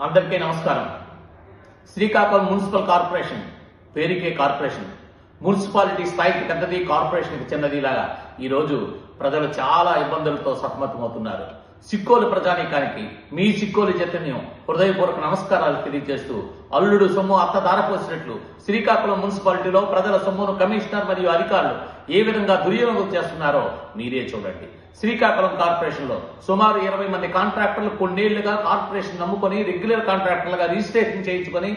అందరికీ నమస్కారం. Srikakulam municipal corporation పేరుకే కార్పొరేషన్ మున్సిపాలిటీ స్థాయికి పెద్దది కార్పొరేషన్కి చిన్నది ఇలాగా ఈరోజు ప్రజలు చాలా ఇబ్బందులతో సతమతమవుతున్నారు. సిక్కోలు ప్రజానీకానికి మీ సిక్కోలు చైతన్యం హృదయపూర్వక నమస్కారాలు తెలియజేస్తూ అల్లుడు సొమ్ము అత్త దారపోసినట్లు శ్రీకాకుళం మున్సిపాలిటీలో ప్రజల సొమ్మును కమిషనర్ మరియు అధికారులు ఏ విధంగా దుర్వినియోగం చేస్తున్నారో మీరే చూడండి. శ్రీకాకుళం కార్పొరేషన్లో సుమారు ఇరవై మంది కాంట్రాక్టర్లు కొన్నేళ్ళుగా కార్పొరేషన్ నమ్ముకొని రెగ్యులర్ కాంట్రాక్టర్లుగా రిజిస్ట్రేషన్ చేయించుకొని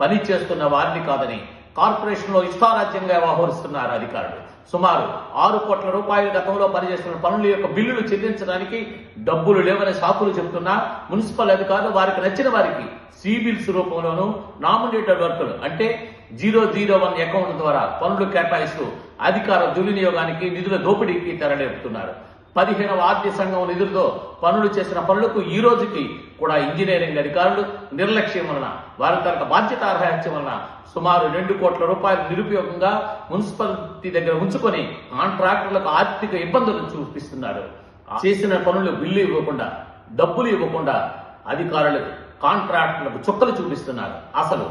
పని చేస్తున్న వారిని కాదని కార్పొరేషన్లో ఇష్టారాజ్యంగా వ్యవహరిస్తున్నారు అధికారులు. సుమారు ఆరు కోట్ల రూపాయలు గతంలో పనిచేస్తున్న పనుల యొక్క బిల్లులు చెల్లించడానికి డబ్బులు లేవని సాకులు చెబుతున్నా మున్సిపల్ అధికారులు వారికి నచ్చిన వారికి సిబిల్స్ రూపంలోనూ నామినేటెడ్ వర్కులు అంటే జీరో జీరో వన్ అకౌంట్ ద్వారా పనులు కేటాయిస్తూ అధికార దుర్వినియోగానికి నిధుల దోపిడీకి తెరలేపుతున్నారు. పదిహేనవ ఆర్థిక సంఘం నిధులతో పనులు చేసిన పనులకు ఈ రోజుకి కూడా ఇంజనీరింగ్ అధికారులు నిర్లక్ష్యం వలన వారి తనకు బాధ్యత అర్హత్యం వలన సుమారు రెండు కోట్ల రూపాయలు నిరుపయోగంగా మున్సిపాలిటీ దగ్గర ఉంచుకొని కాంట్రాక్టర్లకు ఆర్థిక ఇబ్బందులు చూపిస్తున్నారు. చేసిన పనులు బిల్లు ఇవ్వకుండా డబ్బులు ఇవ్వకుండా అధికారులకు కాంట్రాక్టులకు చుక్కలు చూపిస్తున్నారు. అసలు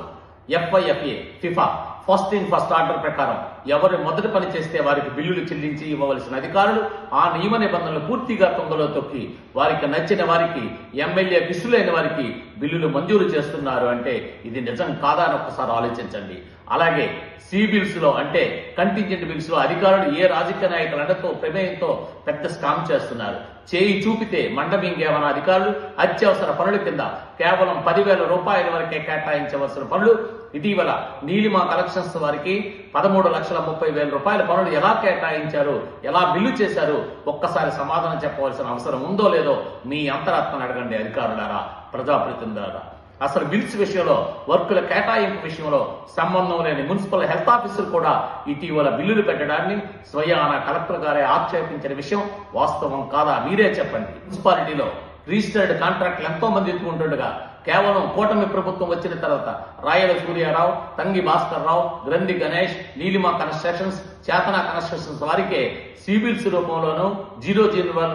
FIFA FIFA first in first order ప్రకారం ఎవరు మొదటి పని చేస్తే వారికి బిల్లులు చెల్లించి ఇవ్వవలసిన అధికారులు ఆ నియమ నిబంధనలు పూర్తిగా తొంగలో తొక్కి వారికి నచ్చిన వారికి ఎమ్మెల్యే విసులైన వారికి బిల్లులు మంజూరు చేస్తున్నారు అంటే ఇది నిజం కాదా అని ఒక్కసారి ఆలోచించండి. అలాగే సి బిల్స్లో అంటే కంటింజెంట్ బిల్స్లో అధికారులు ఏ రాజకీయ నాయకుల అండతో ప్రమేయంతో పెద్ద స్కామ్ చేస్తున్నారు. చేయి చూపితే మండమింగేమన్న అధికారులు అత్యవసర పనుల కింద కేవలం పదివేల రూపాయల వరకే కేటాయించవలసిన పనులు ఇటీవల నీలిమా కలెక్షన్స్ వారికి పదమూడు లక్షల ముప్పై వేల రూపాయల పనులు ఎలా కేటాయించారు ఎలా బిల్లు చేశారు ఒక్కసారి సమాధానం చెప్పవలసిన అవసరం ఉందో లేదో మీ అంతరాత్మను అడగండి అధికారులారా ప్రజాప్రతినిధులారా. అసలు బిల్స్ విషయంలో వర్కుల కేటాయింపు విషయంలో సంబంధం లేని మున్సిపల్ హెల్త్ ఆఫీసులు కూడా ఇటీవల బిల్లులు పెట్టడాన్ని స్వయాన కలెక్టర్ గారే ఆక్షేపించిన విషయం వాస్తవం కాదా మీరే చెప్పండి. మున్సిపాలిటీలో రిజిస్టర్డ్ కాంట్రాక్ట్లు ఎంతో మంది ఎత్తుకుంటుండగా కేవలం కూటమి ప్రభుత్వం వచ్చిన తర్వాత రాయల సూర్యారావు తంగి భాస్కర్ రావు గ్రంథి గణేష్ నీలిమా కన్స్ట్రక్షన్స్ చేతన కన్స్ట్రక్షన్స్ వారికే సిబిల్స్ రూపంలోనూ జీరో జీరో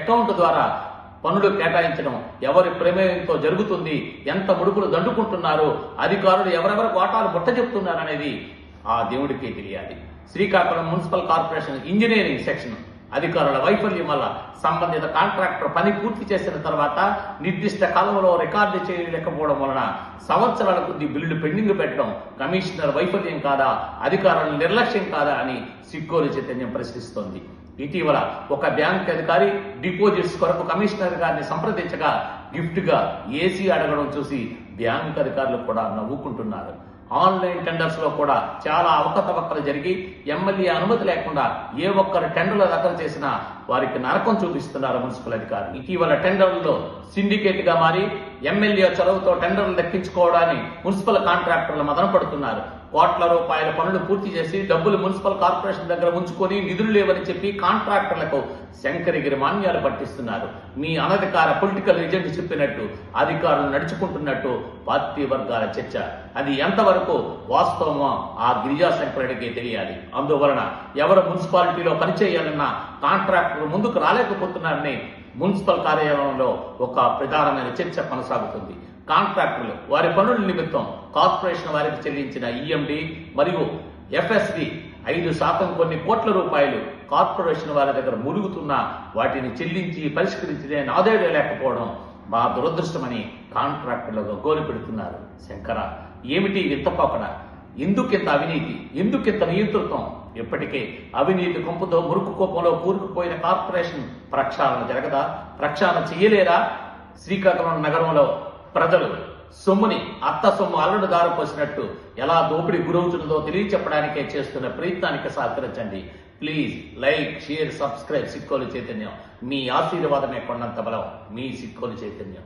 అకౌంట్ ద్వారా పనులు కేటాయించడం ఎవరి ప్రమేయంతో జరుగుతుంది ఎంత ముడుపులు దండుకుంటున్నారు అధికారులు ఎవరెవరి వాటాలు బుట్ట చెప్తున్నారు అనేది ఆ దేవుడికి తెలియాలి. Srikakulam municipal corporation engineering section అధికారుల వైఫల్యం వల్ల సంబంధిత కాంట్రాక్టర్ పని పూర్తి చేసిన తర్వాత నిర్దిష్ట కాలంలో రికార్డు చేయలేకపోవడం వలన సంవత్సరాల కొద్ది బిల్లులు పెండింగ్ పెట్టడం కమిషనర్ వైఫల్యం కాదా అధికారుల నిర్లక్ష్యం కాదా అని సిక్కోలు చైతన్యం ప్రశ్నిస్తోంది. ఇటీవల ఒక బ్యాంక్ అధికారి డిపాజిట్స్ కొరకు కమిషనర్ గారిని సంప్రదించగా గిఫ్ట్గా ఏసీ అడగడం చూసి బ్యాంక్ అధికారులు కూడా నవ్వుకుంటున్నారు. ఆన్లైన్ టెండర్స్లో కూడా చాలా అవకతవకలు జరిగి ఎమ్మెల్యే అనుమతి లేకుండా ఏ ఒక్కరు టెండర్లు దాఖలు చేసినా వారికి నరకం చూపిస్తున్నారు మున్సిపల్ అధికారులు. ఇటీవల టెండర్లలో సిండికేట్గా మారి ఎమ్మెల్యే చొరవతో టెండర్లు దక్కించుకోవడాన్ని మున్సిపల్ కాంట్రాక్టర్లు మదన పడుతున్నారు కోట్ల రూపాయల పనులు పూర్తి చేసి డబ్బులు మున్సిపల్ కార్పొరేషన్ దగ్గర ఉంచుకొని నిధులు లేవని చెప్పి కాంట్రాక్టర్లకు శంకరగిరి మాన్యాలు పట్టిస్తున్నారు. మీ అనధికార పొలిటికల్ ఏజెంట్ చెప్పినట్టు అధికారులు నడుచుకుంటున్నట్టు పార్టీ వర్గాల చర్చ. అది ఎంతవరకు వాస్తవమో ఆ గిరిజా శంకరుడికి తెలియాలి. అందువలన ఎవరు మున్సిపాలిటీలో పనిచేయాలన్నా కాంట్రాక్టర్ ముందుకు రాలేకపోతున్నారని మున్సిపల్ కార్యాలయంలో ఒక ప్రధానమైన చర్చ కొనసాగుతుంది. కాంట్రాక్టర్లు వారి పనుల నిమిత్తం కార్పొరేషన్ వారికి చెల్లించిన ఈఎండి మరియు ఎఫ్ఎస్డి ఐదు శాతం కొన్ని కోట్ల రూపాయలు కార్పొరేషన్ వారి దగ్గర మురుగుతున్నా వాటిని చెల్లించి పరిష్కరించే నాదేడే లేకపోవడం మా దురదృష్టమని కాంట్రాక్టర్లుగా గోలు పెడుతున్నారు. శంకర ఏమిటి వింతపోకడ ఎందుకింత అవినీతి? ఎందుకింత నియంతృత్వం? ఇప్పటికే అవినీతి కొంపుతో మురుకు కోపంలో కూరుకుపోయిన కార్పొరేషన్ ప్రక్షాళన జరగదా? ప్రక్షాళన చేయలేరా శ్రీకాకుళం నగరంలో ప్రజలు సొమ్ముని అత్త సొమ్ము అల్లుడు దారిపోసినట్టు ఎలా దోపిడీ గురవుతున్నదో తెలియచెప్పడానికే చేస్తున్న ప్రయత్నానికి సహకరించండి. Please like share subscribe Sikkolu Chaitanyam. మీ ఆశీర్వాదమే కొండంత బలం. మీ సిక్కోలు చైతన్యం.